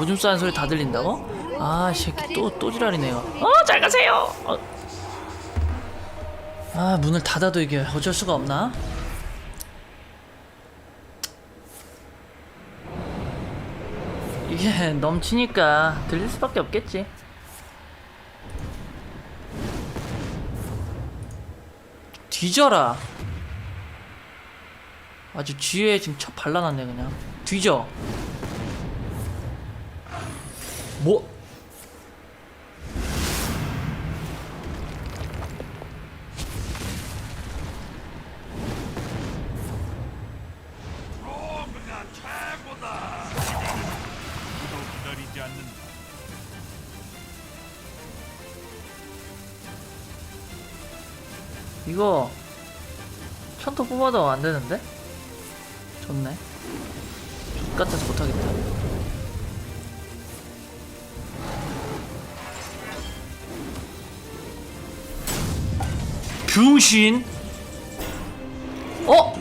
오줌 싸는 소리 다 들린다고? 아, 이 새끼 또, 또 지랄이네요. 어, 잘 가세요! 어. 아, 문을 닫아도 이게 어쩔 수가 없나? 이게 넘치니까 들릴 수밖에 없겠지. 뒤져라. 아주 쥐에 지금 첫 발라놨네 그냥. 뒤져. 뭐? 로그가 최고다. 누구도 기다리지 않는다. 이거 천토 뽑아도 안 되는데? 좋네. X 같아서 못하겠다. 병신 어?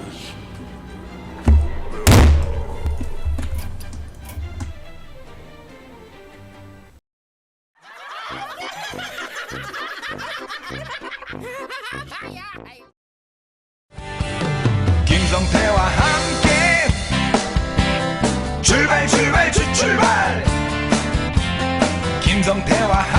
김성태와 함께 출발 출발 출출발 김성태와 함께